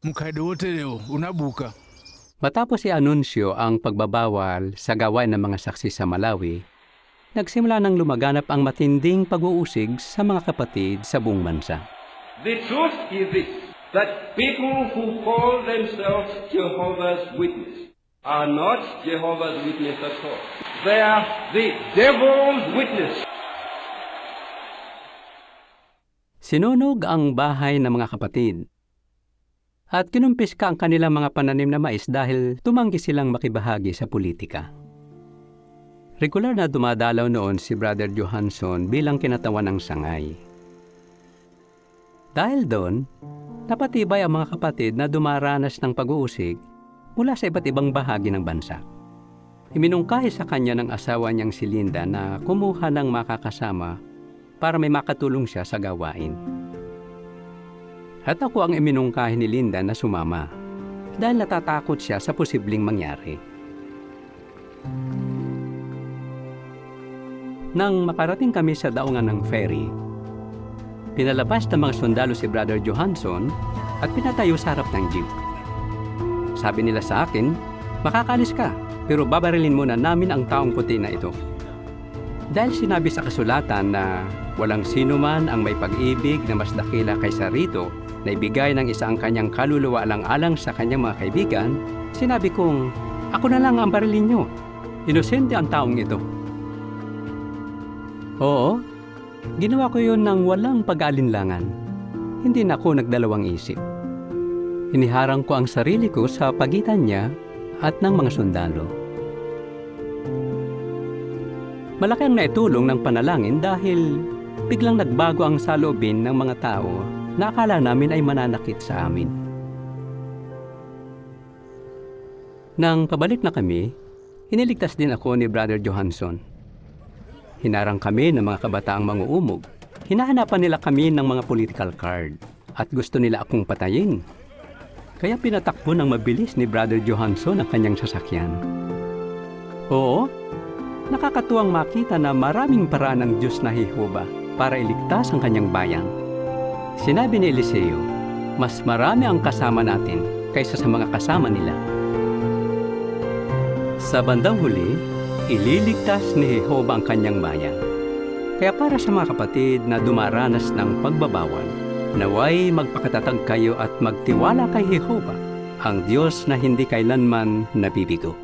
mkadi wote leo unabuka. Matapos i-anunsyo ang pagbabawal sa gawain ng mga saksi sa Malawi, nagsimula nang lumaganap ang matinding pag-uusig sa mga kapatid sa buong bansa. The truth is this, that people who call themselves Jehovah's Witness are not Jehovah's Witness at all. They are the devil's witness. Sinunog ang bahay ng mga kapatid. At kinumpiska ang kanilang mga pananim na mais dahil tumanggi silang makibahagi sa politika. Regular na dumadalaw noon si Brother Johansson bilang kinatawan ng sangay. Dahil doon, napatibay ang mga kapatid na dumaranas ng pag-uusig mula sa iba't ibang bahagi ng bansa. Iminungkahi sa kanya ng asawa niyang si Linda na kumuha ng makakasama para may makatulong siya sa gawain. At ako ang iminungkahi ni Linda na sumama dahil natatakot siya sa posibleng mangyari. Nang makarating kami sa daungan ng ferry, pinalabas ng mga sundalo si Brother Johansson at pinatayo sa harap ng jeep. Sabi nila sa akin, makakalis ka pero babarilin muna namin ang taong puti na ito. Dahil sinabi sa kasulatan na walang sino man ang may pag-ibig na mas dakila kaysa rito na ibigay ng isang kanyang kaluluwa alang-alang sa kanyang mga kaibigan, sinabi kong, ako na lang ang barilin nyo. Inosente ang taong ito. Oo, ginawa ko yun ng walang pag-alinlangan. Hindi na ako nagdalawang isip. Iniharang ko ang sarili ko sa pagitan niya at ng mga sundalo. Malaki ang naitulong ng panalangin dahil biglang nagbago ang saloobin ng mga tao na akala namin ay mananakit sa amin. Nang pabalik na kami, iniligtas din ako ni Brother Johansson. Hinarang kami ng mga kabataang manguumog. Hinahanapan nila kami ng mga political card at gusto nila akong patayin. Kaya pinatakbo ng mabilis ni Brother Johansson ang kanyang sasakyan. Oo, nakakatuwang makita na maraming paraan ng Diyos na Jehova para iligtas ang kanyang bayan. Sinabi ni Eliseo, mas marami ang kasama natin kaysa sa mga kasama nila. Sa bandang huli, ililigtas ni Jehova ang kanyang bayan. Kaya para sa mga kapatid na dumaranas ng pagbabawal, naway magpakatatag kayo at magtiwala kay Jehova, ang Diyos na hindi kailanman nabibigo.